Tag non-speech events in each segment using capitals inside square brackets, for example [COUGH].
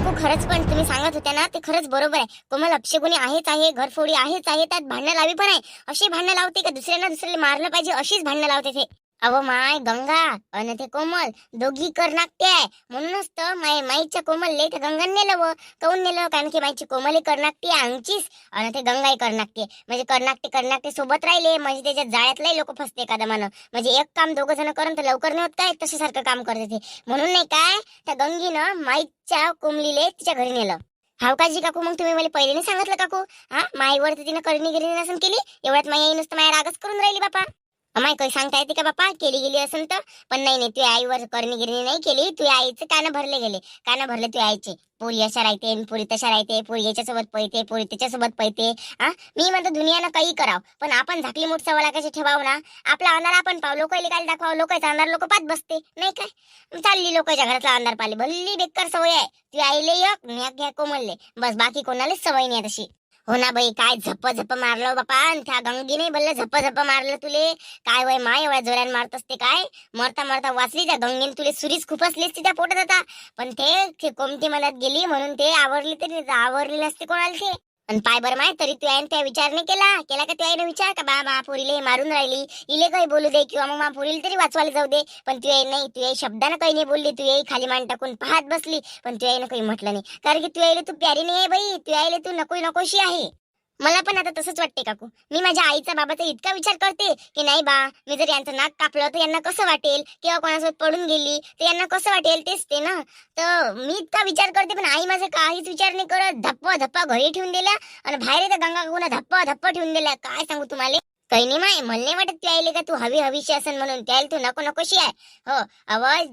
काकू खरंच पण तुम्ही सांगत होत्या ना ते खरंच बरोबर आहे. कोमल अपशगुनी आहेच आहे घरफोडी आहेच आहे त्यात भांडणं लावी पण आहे. अशी भांडणं लावते का दुसऱ्यांना दुसऱ्याला मारलं पाहिजे अशीच भांडणं लावते ते. अव माय गंगा अन ते कोमल दोघी कर नागते आहे. म्हणूनच तर माय माईच्या कोमलले त्या गंगा नेलं व. काऊन नेलं? कारण की माईची कोमली करनाकती आमचीच अन ते गंगाई करनाकते म्हणजे करनाकते करनाकते सोबत राहिले. म्हणजे त्याच्या जाळ्यातलाही लोक फसते एखादा मान म्हणजे एक काम दोघं जण करून तर लवकर नाही होत काय? सारखं काम करते ते. म्हणून नाही काय? त्या गंगीनं माईच्या कोमलीले तिच्या घरी नेलं. हाव काजी काकू मग तुम्ही मला पहिले नाही सांगितलं काकू. हा? माईवर तर तिनं करणी गिरणी नसून केली. एवढ्यात माई नुसतं माया रागच करून राहिली बापा. अमाय काही सांगता येते का बापा? केली गेली असेल तर. पण नाही नाही तुझ्या आईवर करणी नाही केली. तुझ्या आईचे कानं भरले गेले. कानं भरले तुझ्या आईचे. पोरी अशा राहते पोरी तशा राहते पोरी याच्यासोबत पळते पोरी त्याच्यासोबत पळते. हा? मी म्हणतो दुनियानं काही कराव. पण आपण झाकली मूठ सवाला कशी ठेवावं ना? आपला अंधार आपण पाहू लोकांना काय दाखवावं लोकांचा अंधार लोक पाच बसते. नाही काय? चालली लोकांच्या घरातला अंधार पाहिले. भल्ली बेकार सवय आहे. तुझ्या आईले यक मी घ्या कोमलले. बस बाकी कोणालाच सवय नाही तशी. हो ना बाई काय झप्प झप्प मारलं हो बापा. आणि त्या गंगीने बोललं झप्प झप्प मारलं तुले. काय वय माय एवढ्या जोऱ्यानं मारत असते काय? मरता मरता वाचली त्या गंगेने तुले. सुरीच खूप असली त्या पोटात आता. पण ते कोमती मनात गेली म्हणून ते आवरली तरी आवरली नसते कोणाला ते. आणि पाय बरं माय तरी तू आहे त्या विचार नाही केला. केला का तू विचार? का बा मा पोरीले मारून राहिली. इले काही बोलू दे किंवा मग मा पोरीला तरी वाचवायला जाऊ दे. पण तू आई नाही तू आई शब्दानं काही नाही बोलली. तू आई खाली मान टाकून पाहत बसली. पण तू आईनं काही म्हटलं नाही. कारण की तू आईले तू प्यारी नाही आहे बाई. तू आईले तू नको नकोशी आहे. मला पण आता तसंच वाटते काकू. मी माझ्या आईचा बाबाचा इतका विचार करते की नाही बा मी जर यांचं नाक कापलं तर यांना कसं वाटेल? किंवा कोणासोबत पडून गेली तर यांना कसं वाटेल? तेच ते ना. तर मी इतका विचार करते पण आई माझा काहीच विचार नाही करत. धप्पा धप्पा घरी ठेवून दिला आणि बाहेर येतं गंगा काकूना धप्पा धप्पा ठेवून दिला काय सांगू तुम्हाला? काही नाही माय मला नाही वाटत त्या आईले का तू हवी हवीशी असन म्हणून. त्याला तू नको नकोशी आहे हो आवाज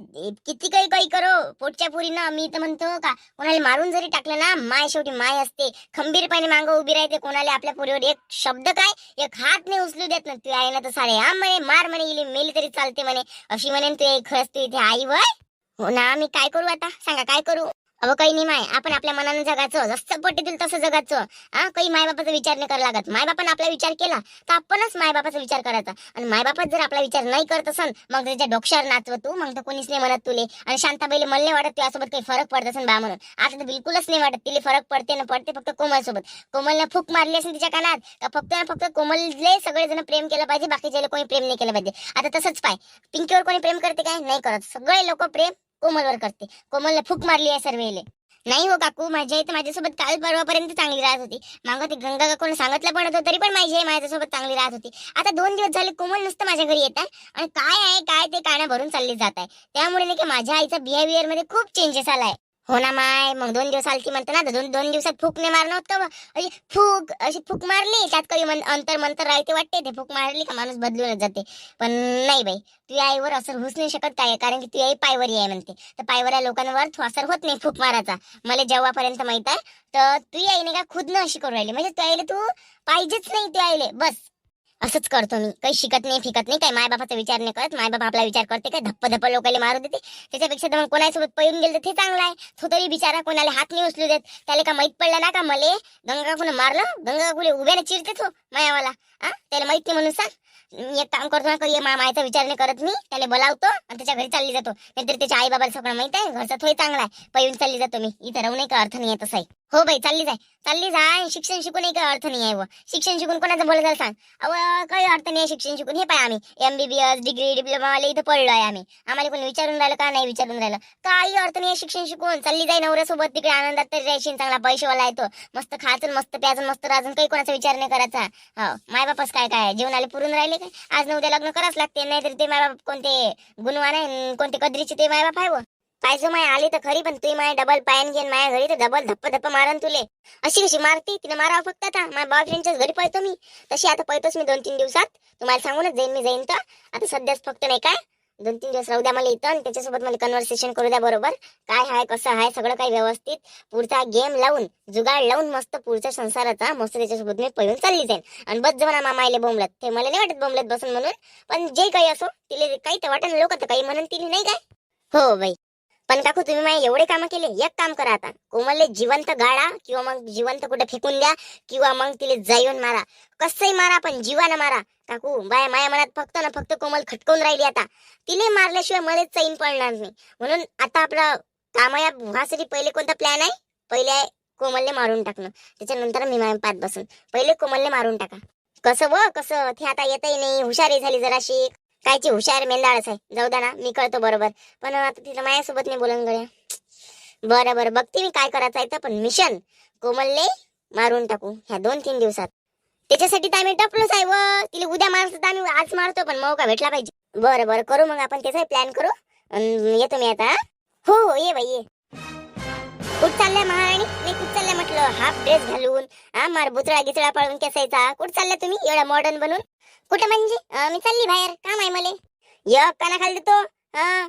किती काही काही करो. पोटच्या पुरीनं मी तर म्हणतो का कोणाला मारून जरी टाकलं ना माय शेवटी माय असते. खंबीरपणे मागं उभी राहते कोणाला आपल्या पुरीवर एक शब्द काय? एक हात नाही उचलू देत ना. तू आई ना तर सारे हा म्हणे मार म्हणे इले मेली तरी चालते म्हणे. अशी म्हणे तू खरंच तू इथे आई वय? हो ना मी काय करू आता? सांगा काय करू? अहो काही नाही माय. आपण आपल्या मनानं जगायचं. जसं पटेतील तसं जगायचं. हा काही मायबापाचा विचार नाही करायला लागत. मायबापानं आपला विचार केला तर आपणच मायबापाचा विचार करायचा. आणि मायबापच जर आपला विचार नाही करत असन मग त्याच्या डोक्यावर नाचव तू. मग तर कोणीच नाही म्हणत तुले. आणि शांताबाईले मला नाही वाटत तुझ्यासोबत काही फरक पडत असेल बा म्हणून. आता तर बिलकुलच नाही वाटत तिला फरक पडते ना पडते फक्त कोमल सोबत कोमलने फूक मारली असेल तिच्या कानात का फक्त ना फक्त कोमलले सगळेजण प्रेम केलं पाहिजे. बाकीच्या कोणी प्रेम नाही केलं पाहिजे. आता तसंच पाय. पिंकीवर कोणी प्रेम करते काय? नाही करत. सगळे लोक प्रेम कोमलवर करते. कोमलला फूक मारली आहे सर्वेले. नाही हो काकू माझ्या इथे माझ्यासोबत काल परवापर्यंत चांगली राहत होती. मागं ते गंगा काकून सांगितलं पण होतं तरी पण माझी आई माझ्यासोबत चांगली राहत होती. आता दोन दिवस झाले कोमल नुसतं माझ्या घरी येत आहे आणि काय आहे काय ते काना भरून चालली जात आहे. त्यामुळे नाही की माझ्या आईचा बिहेवियरमध्ये खूप चेंजेस आलाय. हो ना माय मग दोन दिवस आलती म्हणते ना तर दोन दोन दिवसात फूक नाही मारणं होतं अशी फूक अशी फूक मारली त्यात काही मन- अंतर मंतर राहते वाटते ते फूक मारली का माणूस बदलूनच जाते. पण नाही बाई तुझ्या आईवर असर होऊच नाही शकत काय कारण की तू आई पायवरी आहे म्हणते. तर पायवऱ्या लोकांवर तो असर होत नाही फूक मारायचा मला जेव्हापर्यंत माहीत आहे तर तुझी आईने का खुद न अशी करू राहिली. म्हणजे तू आईले तू पाहिजेच नाही तुझ्या आईले. बस. असंच करतो मी. काही शिकत नाही फिकत नाही काही मायबापाचा विचार नाही करत. मायबाप आपला विचार करते काय धप्प धप्प लोकांना मारू देते. त्याच्यापेक्षा तर मग कोणासोबत पळून गेलं ते चांगलं आहे. तो तरी बिचारा कोणाला हात नाही उचलू देत. त्याला का माहीत पडलं ना का मले? गंगा कुणी मारलं? गंगा कुले उभ्याने चिरते तो मायावाला. हा त्याला माहीत नाही म्हणून सांग. मी एक काम करतो ना काही मा मायचा विचार नाही करत मी. त्याला बोलावतो आणि त्याच्या घरी चालली जातो. नाहीतर त्याच्या आई बाबाला सगळं माहीत आहे. घरचा थोडी चांगला आहे. पळून चालली जातो मी. इथे राहू नाही का? अर्थ नाही आहे तसाही. हो बाई चालली जाय चालली जाय शिक्षण शिकून काही अर्थ नाही आहे व. शिक्षण शिकून कोणाचं बोलत झालं सांग. अव काही अर्थ नाही आहे शिक्षण शिकून. हे पाय आम्ही. एमबीबीएस डिग्री डिप्लोमा वाले इथं पडलो आहे आम्ही. आम्हाला कोणी विचारून राहिलं का? नाही विचारून राहिलं. काही अर्थ नाही आहे शिक्षण शिकून. चालली जाय नवऱ्यासोबत. तिकडे आनंदात तरी राहायची चांगला पैसेवाला येतो मस्त खायचं मस्त प्यायचं मस्त राहून काही कोणाचा विचार नाही करायचा. हो. मायबापच काय काय? जेवणाले पुरून राहिले काय? आज न उद्या लग्न करावंच लागते. नाहीतर ते मायबाप कोणते गुणवान आहे कोणते कदरीचे ते माय बाप आहे व. पाहिजे माय आली तर खरी पण तुम्ही माय डबल पायन घेऊन माझ्या घरी तर डबल धप्प धप्प मारन तुले. अशी कशी मारती? तिने मारावं फक्त आता. माझ्या बॉयफ्रेंडच्याच घरी पळतो मी. तशी आता पळतोच मी दोन तीन दिवसात. तुम्हाला सांगूनच जाईन मी जाईन तर. आता सध्याच फक्त नाही काय? दोन तीन दिवस राहू द्या मला इथं आणि त्याच्यासोबत मला कन्व्हर्सेशन करू द्या बरोबर. काय आहे कसं आहे सगळं काही व्यवस्थित. पुढचा गेम लावून जुगाड लावून मस्त पुढच्या संसाराचा मस्त त्याच्यासोबत मी पळून चालली जाईन. आणि बस जमा मामाईले बोंबलत. ते मला नाही वाटत बोंबलत बसून म्हणून. पण जे काही असो तिले काही तर वाटत लोक तर काही म्हणून तिने नाही काय? हो बाई. पण काकू तुम्ही माझे एवढे कामं केले एक काम करा आता. कोमलले जिवंत गाळा किंवा मग जिवंत कुठे फेकून द्या किंवा मग तिले जाऊन मारा. कसंही मारा पण जीवानं मारा. काकू बाय माया मनात फक्त ना फक्त कोमल खटकून राहिली आता. तिने मारल्याशिवाय मलाच चैन पडणार नाही. म्हणून आता आपला कामया व्हासाठी पहिले कोणता प्लॅन आहे? पहिले आहे कोमलने मारून टाकणं. त्याच्यानंतर मी माझ्या पात बसून. पहिले कोमलने मारून टाका. कसं व? कसं? ते आता येतही नाही. हुशारी झाली जराशी. कायची हुशार मेंदाळच आहे. जाऊ द्या ना मी कळतो बरोबर. पण आता तिला माझ्यासोबत नाही बोलून गड्या बरं बरं बघते मी काय करायचं आहे तर पण मिशन कोमलने मारून टाकू ह्या दोन तीन दिवसात. त्याच्यासाठी तर आम्ही टपलोच आहे व. तिला उद्या मारतो तर आम्ही आज मारतो पण मौका भेटला पाहिजे. बरं बरं करू मग आपण त्याचाही प्लॅन करू. येतो मी आता हो हो ये बाई ये. कुठं चाललंय महाराणी? मी हाफ ड्रेस घालून हा मार बुचळा गिचळा पळून केसायचा. कुठ चालला तुम्ही? एवढा मॉडर्न बनून? कुठं म्हणजे? मी चालली बाहेर. काम आहे मला. य काना खाली देतो हा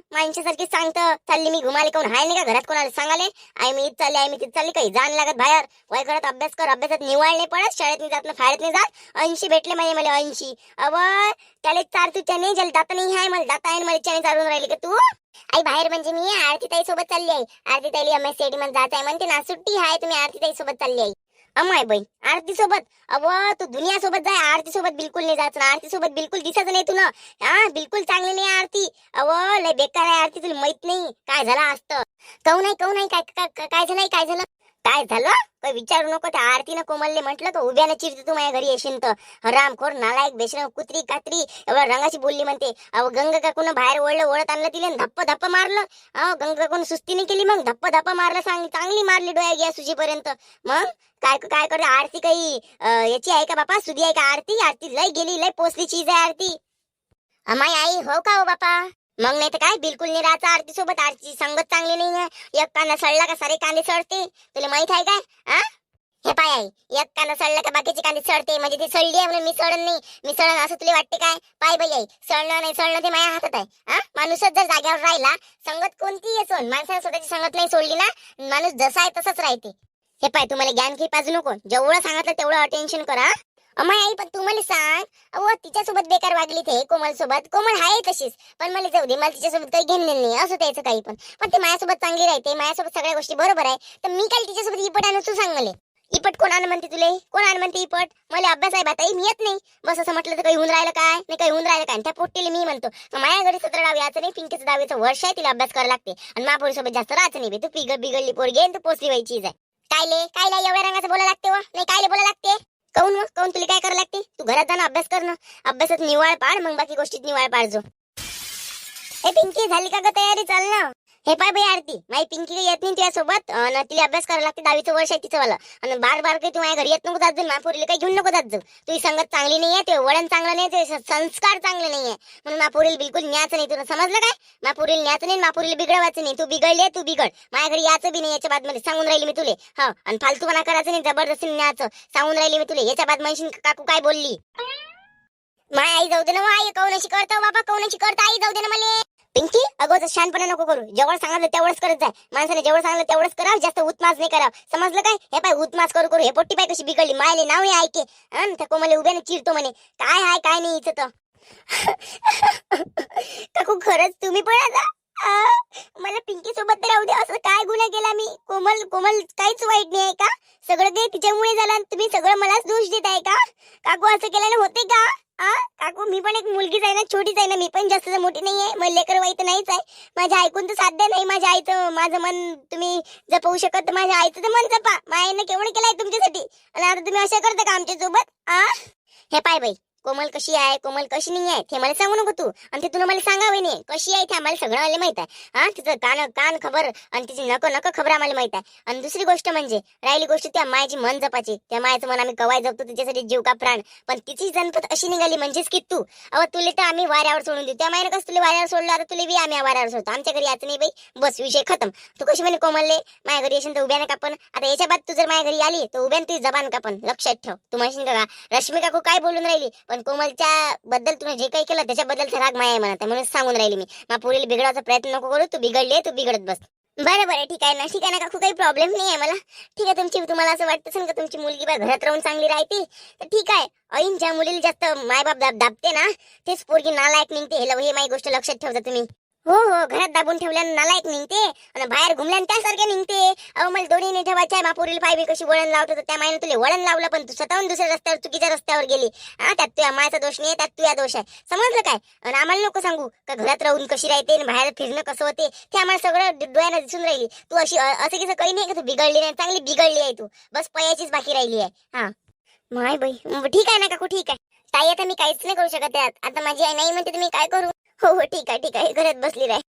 सांगतं. चालली मी घुमाले कोण हाय नाही का घरात कोणाला सांगाले? आई मी इथं चालली आई मी तिथं चालली. काही जाण लागत बाहेर. वय करत अभ्यास कर. अभ्यासात निवाळ नाही पडत. शाळेत नाही जात ना फाळेत नाही जात. ऐंशी भेटले माहिती मला ऐंशी. अव त्याला चार तू त्याने जल दाता नाही आहे मला दाता आहे मला त्याने चालून राहिली का तू? आई बाहेर म्हणजे मी आरती ताई सोबत चालली आहे आरती ताईला एम एस सी मध्ये जायचं आहे म्हणते ना सुट्टी आहे तुम्ही आरती ताई सोबत चालली आहे अमाय बाई आरती सोबत. अव तू दुनिया सोबत जाय आरती सोबत बिलकुल नाही जायचं आरती सोबत बिलकुल दिसत नाही तुला हा बिलकुल चांगली नाही आरती. अव लय बेकार आहे आरती तुला माहीत नाही. काय झालं असतं कहू नाही कहू नाही काय काय काय- काय झालं? काय झालं? काय विचारू नको त्या आरतीनं कोमलने म्हटलं तो उभ्याने चिरते तू माझ्या घरी येशील तर. हरामखोर नालायक बेशरम कुत्री कात्री एवढ्या रंगाची बोलली म्हणते. अहो गंग काकून बाहेर ओढलं ओढत आणलं तिने धप्प धप्प मारलं? अहो गंग काकून सुस्तीने केली मग? धप्प धप्प मारलं सांग चांगली मारली डोळ्या घ्या सुजीपर्यंत. मग? काय काय करते? आरती काही याची आहे का बापा? सुधी आहे का आरती? आरती लय गेली लय पोचली चीज आहे आरती. अमाय आई हो का हो बापा? मग नाही तर काय? बिलकुल नाही राहायचं आरती सोबत आरती संगत चांगली नाही आहे. एक कांदा सडला का सारे कांदे सडते? तुला माहीत आहे काय? हा? हे पाय आई एक कांदा सडला का बाकीचे कांदे सडते? म्हणजे ती सडली आहे म्हणून मी सडन नाही. मी सडन असं तुला वाटते काय? पाय बाई आई सडणं नाही सडणं ते माझ्या हातात आहे. हा? माणूसच जर जाग्यावर राहिला संगत कोणतीही असो माणसाने स्वतःची संगत नाही सोडली ना माणूस जसा आहे तसंच राहते. हे पाय तुम्हाला ज्ञान की पाजू नको. जेवढं सांगितलं तेवढं अटेन्शन करा अमाय आई पण तू मला सांग. अहो तिच्यासोबत बेकार वागली ते कोमल सोबत कोमल आहे तशीच. पण मला जाऊ दे मला तिच्यासोबत काही घेणं नाही असं त्याचं काही पण. पण ते माझ्यासोबत चांगली राहते माझ्यासोबत सगळ्या गोष्टी बरोबर आहे. तर मी काय तिच्यासोबत इपट आणू तू सांग मला. इपट कोण आण म्हणते तुले? कोण आण म्हणते इपट? मला अभ्यास आहे बाताई मी येत नाही. बस असं म्हटलं तर काही होऊन राहिलं काय? नाही काही होऊन राहिलं काय? त्या पोट्टीला मी म्हणतो माझ्या घरी सतरा डाव याचं नाही पिंकीचं दहावीचं वर्ष आहे तिला अभ्यास करायला लागते. आणि महापोरीसोबत जास्त राहायचं नाही तू पिग बिघडली पोर आहे तू पोचली व्हायची आहे. कायले कायला एवढ्या रंगाचं बोला लागते व? नाही कायले बोला लागते? काऊन मग काऊन तुला काय करायला लागते? तू घरात जाणं अभ्यास करणं अभ्यासात निवाळ पाड मग बाकी गोष्टीत निवाळ पाडजो ए पिंकी झाली का ग तयारी? चाल ना. हे पाय बाई आरती. माई पिंकी काही येत नाही तुझ्यासोबत अन तिला अभ्यास करायला लागते. दहावीचं वर्ष आहे तिचं वाला. आणि बार बार काही तू माझ्या घरी येत नको जात जाऊ महापुरीला काही घेऊन नको जात जाऊ. तुझी संगत चांगली नाही आहे ते वळण चांगलं नाही ते संस्कार चांगले नाही आहे म्हणून महापुरीला बिलकुल न्यायचं नाही. तुला समजलं काय? महापुरीला न्यायचं नाही. मापुरीला बिघडवायचं नाही. तू बिघडले तू बिघड. माझ्या घरी याचं बी नाही. याच्या बादमध्ये सांगून राहिली मी तुले. हो. आणि फालतूपणा करायचं नाही. जबरदस्ती न्यायचं. सांगून राहिली मी तुले. याच्या बाद म्हणशील काकू काय बोलली? माय आई जाऊ दे ना हो. आई कौनाची करतो? बाबा कौनाची करतो? आई जाऊ दे ना मला. पिंकी अगोदर शानपणा नको करू. जेवढं सांगितलं तेवढंच करत जाय. माणसाने जेवढं सांगितलं तेवढंच करावं. जास्त उत्मास नाही करावं. समजलं काय? हे पाय उत्मास करू करू. हे पोट्टी पाय कशी बिघडली? मायले नाव हे ऐके. अन थको कोमले उभ्याने चिरतो म्हणे. काय हाय काय नाही इथं तर. [LAUGHS] काकू खरंच तुम्ही पण आता मला पिंकी सोबत राहू दे. असं काय गुन्हा केला मी? कोमल कोमल काहीच वाईट नाही आहे का? सगळं ते तिच्यामुळे झालं तुम्ही सगळं मलाच दोष देत आहे का? काकू असं केल्याने होते का? आ काकू मी पण एक मुलगीच आहे ना छोटीच आहे ना मी पण जास्त मोठी नाही आहे मला लेकर वाईट नाहीच आहे. माझ्या ऐकून तर साध्य नाही माझ्या आईचं माझं मन तुम्ही जपवू शकत तर माझ्या आईचं तर मन जपा. माझ्या आईनं केवढं केलंय तुमच्यासाठी. आणि आता तुम्ही असं करता का आमच्यासोबत? आ? हे पाय बाई. कोमल कशी आहे कोमल कशी नाही आहे ते मला सांगू नको तू. आणि ते तुला मला सांगावे नाही कशी आहे ते आम्हाला सगळं आले माहीत आहे. हा तिचं कान कान खबर आणि तिची नको नको खबर आम्हाला माहीत आहे. आणि दुसरी गोष्ट म्हणजे राहिली गोष्ट त्या मायाची मन जपाची त्या मायाचं मन आम्ही कवाय जपतो तिच्यासाठी जीव का प्राण. पण तिची जनपत अशी निघाली म्हणजेच की तू. अव तुले तर आम्ही वाऱ्यावर सोडून देऊ. त्या मायनं कसं तुला वाऱ्यावर सोडलं? आता तुला बी आम्ही वाऱ्यावर सोडतो. आमच्या घरी याचं नाही बाई. बस विषय खतम. तू कशी म्हणे कोमलले? माझ्या घरी येशील तर उभ्याने कापण आता याच्या बाद तू जर माझ्या घरी आली तर उभ्याने तुझी जबान कापण लक्षात ठेव. तू म्हणशील का रश्मी काकू काय बोलून राहिली? पण कोमलच्या बद्दल तुम्ही जे काही केलं त्याच्याबद्दलचा राग माया म्हणत म्हणून सांगून राहिली मी. मग पुढील बिघडायचा प्रयत्न नको करू तू बिघडली तू बिघडत बस. बरं बरं ठीक आहे ना ठीक आहे ना काकू काही प्रॉब्लेम नाही आहे मला. ठीक आहे तुमची तुम्हाला असं वाटतं असेल का तुमची मुलगी बा घरात राहून चांगली राहते तर ठीक आहे. ऐन ज्या मुलीला जास्त मायबाप दाब दाबते ना तेच पोरगी नालायक निघते हे हे माझी गोष्ट लक्षात ठेवता तुम्ही. हो हो घरात दाबून ठेवल्यानं नालायक निघते आणि बाहेर घुमल्यानं त्यासारखे निघते. अहो मला दोन्ही नाही ठेवायच्या मापुरील पायबी बी कशी वळण लावत त्या मायनं तुला वळण लावलं पण तू स्वतःहून दुसऱ्या रस्त्यावर चुकीच्या रस्त्यावर गेली. हा त्यात तुझ्या मायाचा दोष नाही त्यात तुझ्या दोष आहे. समजलं काय? आणि आम्हाला नको सांगू का घरात राहून कशी राहते आणि बाहेर फिरणं कसं होते? ते आम्हाला सगळं डोळ्यानं दिसून राहिली. तू अशी असं की काही नाही का तू बिघडली नाही? चांगली बिघडली आहे तू. बस पयाचीच बाकी राहिली आहे. हा. माय बाई ठीक आहे ना काकू ठीक आहे. ताई आता मी काहीच नाही करू शकत आता माझी आई नाही म्हणते तर मी काय करू? हो हो ठीक आहे ठीक आहे. घरात बसली रे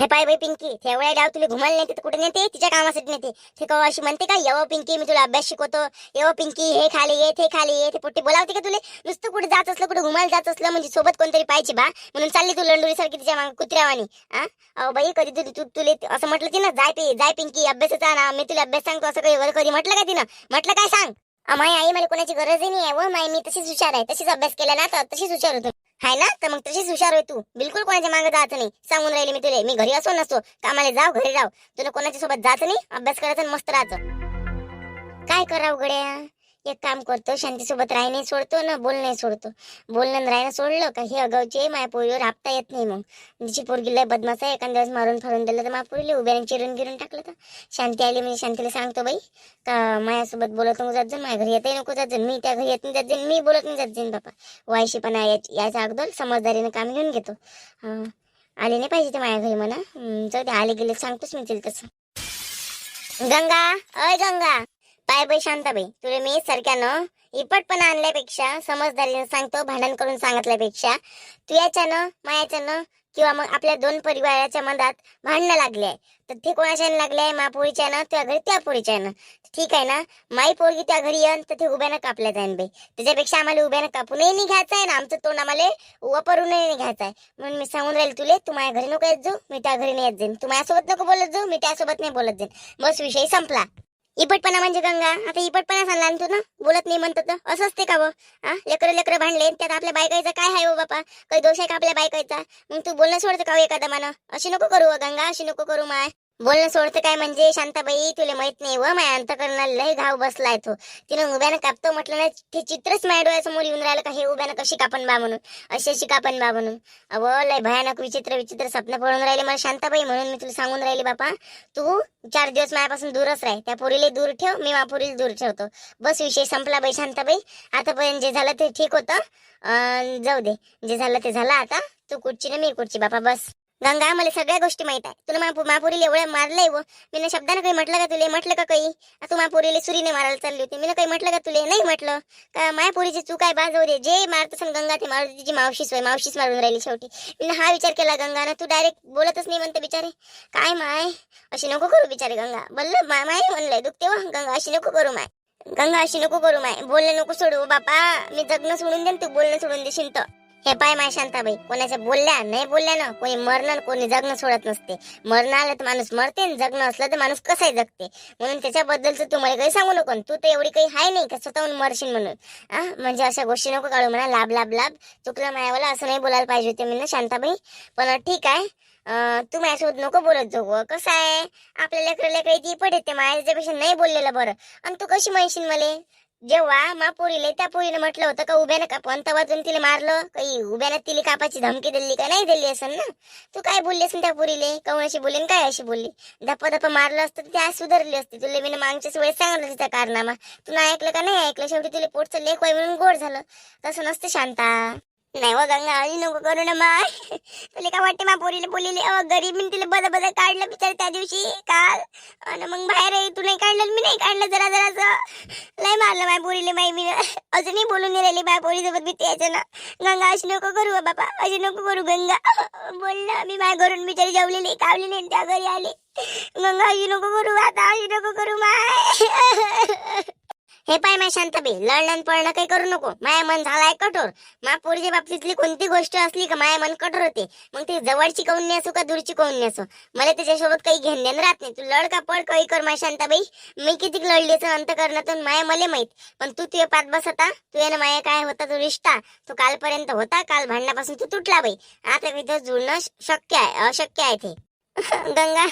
हे पाय बाई पिंकी तेवढ्या डाव तुला घुमायला नेते कुठे नेते? तिच्या कामासाठी नेते. ते कवा अशी म्हणते का येव पिंकी मी तुला अभ्यास शिकवतो. येव पिंकी हे खाली ये ते खाली ये. ते पोट्टी बोलावते का तुले? नुसतं कुठे जात असलं कुठे घुमायला जात असलं म्हणजे सोबत कोणतरी पाहिजे बा. म्हणून चालली तू लंडुरी सारखी तिच्यामागे कुत्र्यावानी अहो बाई कधी तू तू तुले असं म्हटलं तिनं जाय पे जाय पिंकी अभ्यासाचा ना मी तुला अभ्यास सांगतो असं काही वर कधी म्हटलं का तिनं? म्हटलं काय सांग? अमाय आई मला कोणाची गरजही नाही आहे व माय मी तशीच हुशार आहे. तशीच अभ्यास केला ना तर तशीच हुशार होतो. हाय ना? तर मग तशीच हुशार होय तू. बिलकुल कोणाच्या मागे जायचं नाही. सांगून राहिले मी तुले. मी घरी असो नसतो. कामाला जाव घरी राव. तुला कोणाच्या सोबत जायचं नाही? अभ्यास करायचा मस्त राहायचं. काय करावं गड्या एक काम करतो शांतीसोबत राहणे सोडतो ना बोलणे सोडतो. बोलणं राहणं सोडलं का हे अगावचे माया पोरीवर आपता येत नाही मग. तिची पोरगी लय बदमाश आहे एखाद्या वेळेस मारून फारून दिलं तर माया पोरीला उभ्याने चिरून गिरून टाकलं तर. शांती आली म्हणजे शांतीला सांगतो बाई का माझ्यासोबत बोलत नको जात जाईन माझ्या घरी येतही नको जात जाईन मी त्या घरी येत नाही जात जाईन मी बोलत नाही जात जाईन बापा वायशीपणा याच- याच्या अगोदर समजदारीनं काम घेऊन घेतो. आले नाही पाहिजे ते माझ्या घरी म्हणा. जाऊ दे आले गेले सांगतोच मी तिला तसं. गंगा अय गंगा. पाय बाई शांताबाई. तुला मी सरक्यानं इपटपणा आणल्यापेक्षा समजदारीनं सांगतो भांडण करून सांगितल्यापेक्षा तू याच्यानं मायाच्यानं किंवा मग आपल्या दोन परिवाराच्या मधात भांडणं लागले आहे. तर ते कोणाच्यानं लागले आहे? मा त्या घरी त्या पोरीच्यानं. ठीक आहे ना? माई पोरगी त्या घरी येऊन तर ते उभ्यानं कापल्या जाईन बाई. त्याच्यापेक्षा आम्हाला उभ्यानं कापूनही नाही घ्यायचं आहे ना? आमचं तोंड आम्हाला वापरूनही नाही घ्यायचं आहे. म्हणून मी सांगून राहील तुले तू माझ्या घरी नको येत जाऊ मी त्या घरी नाही येत जाईन. तू माझ्यासोबत नको बोलत जाऊ मी त्यासोबत नाही बोलत जाईन. बस विषय संपला. इपटपणा म्हणजे गंगा. आता इपटपणा सांगला तू ना? बोलत नाही म्हणतो तर. असं असते का व? हा लेकरं लेकरं भांडले. त्यात आपल्या बायकायचा काय आहे हो बापा? काही दोष आहे का आपल्या बायकायचा? मग तू बोलणं सोडतं का एखादा मानं अशी नको करू गंगा. अशी नको करू माय. बोलणं सोडतं काय म्हणजे? शांताबाई तुला माहीत नाही व माय अंतकरणाला लय घाव बसलाय तो. तिनं उभ्यानं कापतो म्हटलं ना ते चित्रच माझ्या डोळ्यासमोर येऊन राहिलं का हे उभ्यानं कशी कापण बा म्हणून? अशी अशी कापण बा म्हणून. अव लय भयानक विचित्र विचित्र स्वप्न पडून राहिले मला शांताबाई म्हणून मी तुला सांगून राहिली बापा. तू चार दिवस माझ्यापासून दूरच राह. त्या पोरीला दूर ठेव मी मापुरीला दूर ठेवतो. बस विषय संपला बाई शांताबाई. आतापर्यंत जे झालं ते ठीक होतं. जाऊ दे. जे झालं ते झालं आता. तू कुठची ना मी कुठची बापा बस. गंगा मला सगळ्या गोष्टी माहीत आहे. तुला मा मापुरीला एवढं मारलंय व. मी शब्दानं काही म्हटलं का तुले? म्हटलं का काही? तू मापुरीला सुरीने मारायला चालली होती. मी काही म्हटलं का तुले? नाही म्हटलं. का मायापुरीची चूक आहे बाजू दे जे मारत गंगा ते मारू तिची मावशीच होय. मावशीच मारून राहिली शेवटी. मी हा विचार केला गंगानं. तू डायरेक्ट बोलतच नाही म्हणते बिचारे. काय माय? अशी नको करू बिचारे गंगा. बोललं माय माय म्हणलंय दुखते व. गंगा अशी नको करू माय. गंगा अशी नको करू माय. बोलणं नको सोडू. बापा मी जगणं सोडून देन तू बोलणं सोडून देशील तर. हे पाय माय शांताबाई कोणाच्या बोलल्या नाही बोलल्या ना कोणी मरणं कोणी जगणं सोडत नसते. मरणं आलं तर माणूस मरते आणि जगणं असलं तर माणूस कसंही जगते. म्हणून त्याच्याबद्दलचं तू मला काही सांगू नको तू तर एवढी काही हाय नाही का स्वतःहून मरशील म्हणून. आ म्हणजे अशा गोष्टी नको काढू म्हणा लाभ लाभ लाभ चुकलं मायावाला असं नाही बोलायला पाहिजे होते मी ना शांताबाई. पण ठीक आहे. तू माझ्यासोबत नको बोलत जाऊ कसं आहे? आपल्या लेकरं लेकरं ती पट येते माझ्यापेक्षा नाही बोललेलं बरं. आणि तू कशी म्हणशील मला? जेव्हा मा पोरीले त्या पोरीने म्हटलं होतं का उभ्यानं काप तवा वाजून तिला मारलं काही उभ्याने तिला कापाची धमकी दिली का? नाही दिली असेल ना? तू काय बोलली असेल त्या पोरीले? काऊन अशी बोलली काय अशी बोलली? धप्पा धप्पा मारलं असतं ती आज सुधारली असती. तुला मी मागच्याच वेळेस सांगितलं तिचा कारनामा. तू नाही ऐकलं का नाही ऐकलं? शेवटी तुला पोटचं लेख वाय म्हणून गोड झालं. तसं नसतं शांता. नाही हो गंगा अळी नको करू ना माय. तुला काय वाटते मा पोरीले बोलिले अ गरीब मी तिला बद बद काढलं बिचार त्या दिवशी काल. आणि मग बाहेर आहे, तू नाही काढलं मी नाही काढलं जरा जरासं लय मारलं माय पोरीले माय मी. अजूनही बोलून नाही राहिली माय पोरीसोबत भीती यायचं ना गंगा अशी नको करू हो बाबा अशी नको करू गंगा. बोललं मी माय घरून बिचारी जेवलेली कावली आणि त्या घरी आली. गंगा अशी नको करू आता अशी नको करू माय. हे पाय माय शांतबी लढणं पळणं काही करू नको. माया मन झालाय कठोर. महापोरीच्या बाबतीतली कोणती गोष्ट असली का माया मन कठोर होते? मग ते जवळची काऊन नेसो का दूरची काऊन नेसो मला त्याच्यासोबत काही घेण देणं राहत नाही. तू लढ का पळ काही कर माय शांताबाई. मी किती लढली असं अंतकरणातून माया मला माहीत. पण तू तुझ्या पाच बस आता तू ना माया काय होता तो रिश्ता? तो कालपर्यंत होता? काल भांडणापासून तू तुटला बाई. आता तिथं जुळणं शक्य आहे अशक्य आहे ते. गंगा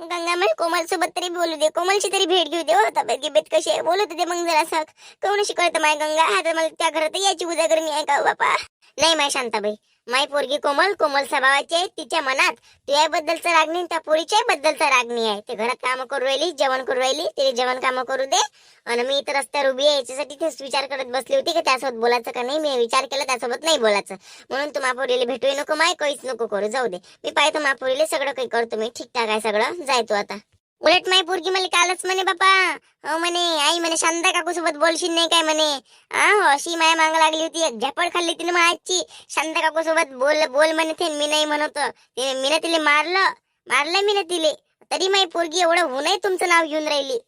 गंगा मला कोमल सोबत तरी बोलू दे. कोमलची तरी भेट घेऊ दे हो. तब्येत गिबेत कशी आहे? बोलत दे मग जरा सख कोण शिकवत माय गंगा? आता मला त्या घरात यायची उद्या कर मी. आहे का हो बापा. नाही माय शांताबाई. माई पोरगी कोमल कोमल स्वभावाची आहे तिच्या मनात तुझ्याबद्दलचं रागणी त्या पोरीच्या बद्दलचा रागणी आहे. ते घरात कामं करू राहिली जेवण करू राहिली तिने जेवण कामं करू दे. आणि मी इथं रस्त्यावर उभी आहे याच्यासाठी तेच विचार करत बसली होती की त्यासोबत बोलायचं का नाही? मी विचार केला त्यासोबत नाही बोलायचं. म्हणून तू मापोरीला भेटूही नको माय काहीच नको करू जाऊ दे. मी पाहतो मापोरीला सगळं काही करतो मी. ठीकठाक आहे सगळं. जाय तू आता. उलट माय पोरगी मला कालच म्हणे बापा. हो म्हणे आई म्हणे शांता काकू सोबत बोलशील नाही काय म्हणे. आ हो अशी माया माग लागली होती. झपड खाल्ली तिने आजची. शांता काकू सोबत बोल बोल म्हणे ते मी नाही म्हणत. ते मी ना तिले मारलं. मारलं मी ना तिले. तरी माई पोरगी एवढं होऊनही तुमचं नाव घेऊन राहिली.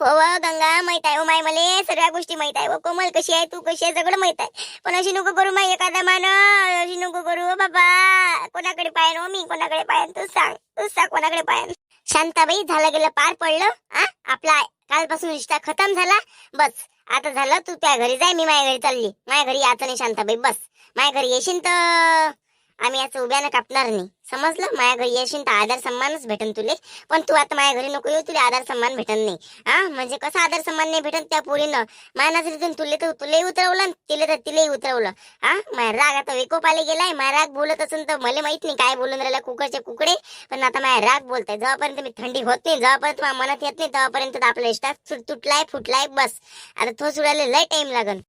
हो व गंगा माहीत आहे. हो माय मला सगळ्या गोष्टी माहीत आहे. हो कोमल कशी आहे तू? कशी आहे? सगळं माहीत आहे. पण अशी नको करू माय एखादा मान अशी नको करू. हो, बाबा कोणाकडे पायन हो मी? कोणाकडे पायन तू सांग. तू सांग कोणाकडे पायन शांताबाई झालं गेलं पार पडलं. आ आपला कालपासून रिश्ता खतम झाला. बस आता झालं तू त्या घरी जाय मी माझ्या घरी चालली. माझ्या घरी याचं नाही शांताबाई बस. माझ्या घरी येशील तर. आम्ही याचं उभ्यानं कापणार नाही. समजलं? माझ्या घरी येशील तर आदर सन्मानच भेटन तुले. पण तू आता माझ्या घरी नको येऊ तुला आदर सन्मान भेटन नाही. हा? म्हणजे कसा आदर सन्मान नाही भेटन त्या पोरीनं? माझ्या नजरेतून तुले तर तुलाही उतरवलं तिले तर तिलाही उतरवलं. हा? माझ्या राग आता वेकोपाले गेलाय. माझ्या राग बोलत असेल तर मला माहीत नाही काय बोलून राहिला कुकरचे कुकडे. पण आता माझ्या राग बोलताय. जेव्हापर्यंत मी थंडी होत नाही जेव्हापर्यंत मला मनात येत नाही तेव्हापर्यंत आपला इष्टा तुटलाय फुटलाय बस. आता तो सुडायला लय टाइम लागन.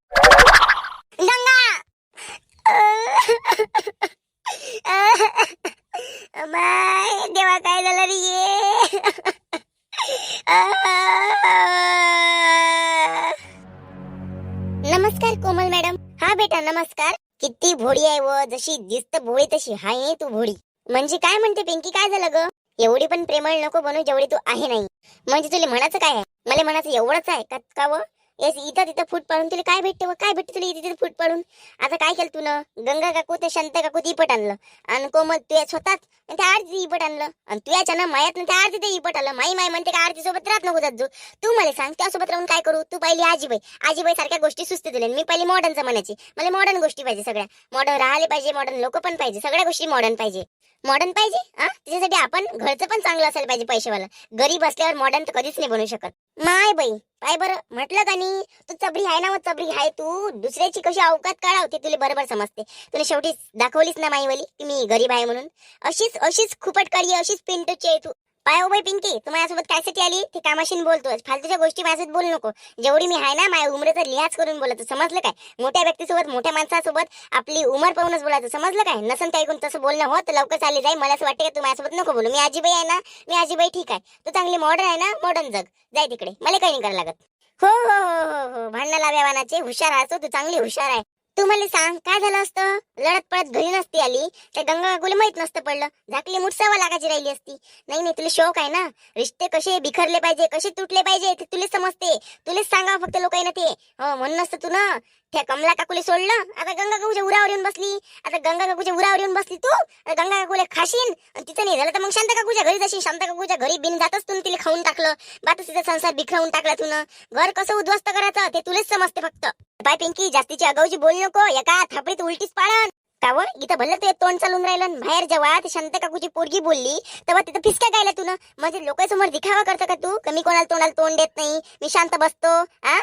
जशी दिसत भोळी तशी हाय तू भोळी. म्हणजे काय म्हणते पिंकी काय झालं ग? एवढी पण प्रेमळ नको बनू जेवढी तू आहे नाही. म्हणजे तुला म्हणायचं काय आहे? मला म्हणायचं एवढंच आहे का व? येस इथं तिथं फूट पाडून तुला काय भेटते व काय भेटते तुला इथे तिथे फूट पाडून? आता काय केलं तू गंगा काकू ते शांत काकू इपट आणलं. आणि कोमल तुया स्वतःच आणि त्या आरती इपट आणलं. आणि तुयाच्या ना मायात त्या आरती ते इपट आलं. माई माई म्हणते का आरती सोबत राहत नको जात जो तू मला सांग त्यासोबत राहून काय करू? तू पहिली आजीबाई. आजीबाई सारख्या गोष्टी सुस्त दिल्या. मी पहिली मॉडर्नचं म्हणायची मला मॉडर्न गोष्टी पाहिजे सगळ्या. मॉडर्न राहिले पाहिजे मॉडर्न लोक पण पाहिजे. सगळ्या गोष्टी मॉडर्न पाहिजे. मॉडर्न पाहिजे हा? त्याच्यासाठी आपण घरचं पण चांगलं असायला पाहिजे पैसेवाला गरीब असल्यावर मॉडर्न तर कधीच नाही बनवू शकत. माय बाई. काय बरं. म्हटलं का नाही तू चबरी आहे ना मग चबरी आहे तू. दुसऱ्याची कशी अवकात काढावते तुला बरोबर समजते. तुला शेवटी दाखवलीच ना माईवाली की मी गरीब आहे म्हणून. अशीच अशीच खुपट काढी अशीच पिंटूची आहे तू. पाय हो बाई पिंकी. तू माझ्यासोबत कायसाठी आली? ते कामाशीन बोलतोय फालतूच्या गोष्टी माझ्यासोबत बोलू नको. जेवढी मी आहे ना माझ्या उमरेचा लिहाज करून बोलायचं समजलं काय? मोठ्या व्यक्तीसोबत मोठ्या माणसासोबत आपली उमर पाहूनच बोलायचं. समजलं काय? नसन काही कोण तसं बोलणं होत लवकर चालली जाई. मला असं वाटतं की तू माझ्यासोबत नको बोलू. मी आजीबाई आहे ना मी आजीबाई ठीक आहे. तू चांगली मॉडर्न आहे ना मॉडर्न जग. जाय तिकडे. मला काही नाही करायला लागत. हो हो हो हो हो. भांडणं लाव्या वानाचे. हुशार असतो तू चांगली हुशार आहे. तू मला सांग काय झालं असतं? लढत पळत घरी नसती आली. त्या गंगा काकूला माहीत नसतं पडलं. झाकली मुठसावा लागायची राहिली असती. नाही नाही तुला शौक आहे ना? रिश्ते कसे बिखरले पाहिजे कसे तुटले पाहिजे ते तुला समजते. तुलाच सांगा फक्त लोकांना ते. हो म्हणून असतं तू ना त्या कमला काकूले सोडलं? आता गंगा काकूच्या उरावर येऊन बसली. आता गंगा काकूच्या उरावर येऊन बसली तू? गंगा काकूला खाशीन? आणि तिचं नाही झालं तर मग शांत काकूच्या घरी जाशील शांत काकूच्या घरी बिन जातच तुम्ही तिला खाऊन टाकलं. बात तिचा संसार बिखरवून टाकला तुन घर कसं उद्ध्वस्त करायचं ते तुलाच समजते फक्त. बाय पिंकी जास्तीची अगाऊची बोल नको. एका थापडीत उलटीच पाडन का व? इथं भलं ते तोंड चालून राहिलं बाहेर जेव्हा ते शांत काकूची पोरगी बोलली तेव्हा तिथं फिसक्या गायला तुन म्हणजे लोकांसमोर दिखावा करतो का तू? कमी कोणाला तोंडाला तोंड देत नाही. मी शांत बसतो. आ?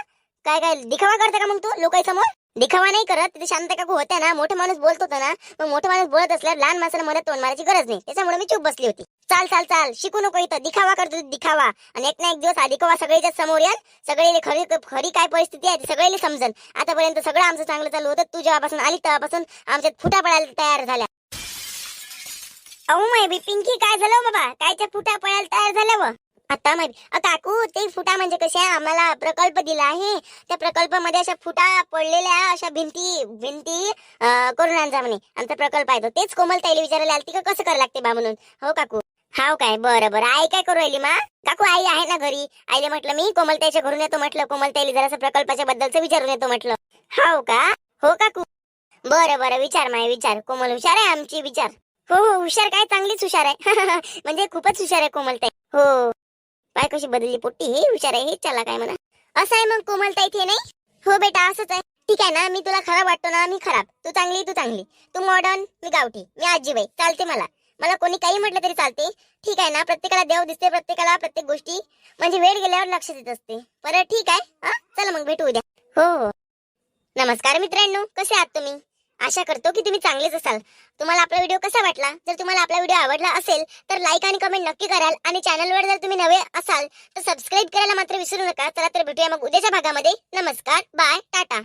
काय काय दिखावा करता का मग तू लोकांसमोर? दिखावा नाही करत. तिथे शांत काकू होत्या ना मोठा माणूस बोलत होता ना मग मोठा माणूस बोलत असल्यावर लहान माणसाला मला तोंड मारायची गरज नाही. त्याच्यामुळे मी चूप बसली होती. चाल चाल चाल शिकू नको इथं. दिखावा करतो दिखावा. आणि एक ना एक दिवस हा दिखावा सगळ्याच्या समोर याल सगळे खरी खरी काय परिस्थिती आहे ती सगळ्याला समजन. आतापर्यंत सगळं आमचं चांगलं चालू होतं. तू जेव्हापासून आली तेव्हापासून आमच्यात फुटा पडायला तयार झाल्या. अहो माय बी पिंकी काय झालं हो बाबा? कायच्या फुटा पडायला तयार झाल्या आता माहिती काकू ते फुटा म्हणजे कशा? आम्हाला प्रकल्प दिला आहे. त्या प्रकल्पामध्ये अशा फुटा पडलेल्या अशा भिंती भिंती करून आणजा म्हणे. आमचा प्रकल्प आहे तो. तेच कोमल ताईला विचारायला आलती का कसं करायला लागते बा म्हणून? हो काकू. हाव काय? बरं बरं. आई काय करू राहिली मा? काकू आई आहे ना घरी. आईले म्हटलं मी कोमलताईच्या घरून येतो म्हटलं. कोमलताईला जरासं प्रकल्पाच्या बद्दलचं विचारून येतो म्हटलं. हाव का? हो काकू. बरं बरं. विचार माय विचार. कोमल हुशार आहे आमची विचार. हो हो. हुशार काय? चांगलीच हुशार आहे. [LAUGHS] म्हणजे खूपच हुशार आहे कोमलताई हो. काय कशी बदलली पोट्टी? हे विचार आहे हेच चला काय म्हणा? असं आहे मग कोमलता इथे नाही? हो बेटा असंच आहे. ठीक आहे ना मी तुला खराब वाटतो ना मी खराब. तू चांगली तू चांगली. तू मॉडर्न मी गावठी. मी आजीबाई. चालते मला. मला कोणी काही म्हटलं तरी चालते. ठीक आहे ना प्रत्येकाला देव दिसते प्रत्येकाला प्रत्येक गोष्टी. म्हणजे वेळ गेल्यावर लक्ष देत असते. बरं ठीक आहे. हा? चला मग भेटू उद्या. हो हो. नमस्कार मित्रांनो कसे आहात तुम्ही? आशा करतो की तुम्ही चांगलेच असाल. तुम्हाला आपला व्हिडिओ कसा वाटला? जर तुम्हाला आपला व्हिडिओ आवडला असेल तर लाईक आणि कमेंट नक्की कराल. आणि चॅनलवर जर तुम्ही नवे असाल तर सबस्क्राईब करायला मात्र विसरू नका. चला तर भेटूया मग उद्याच्या भागामध्ये. नमस्कार. बाय टाटा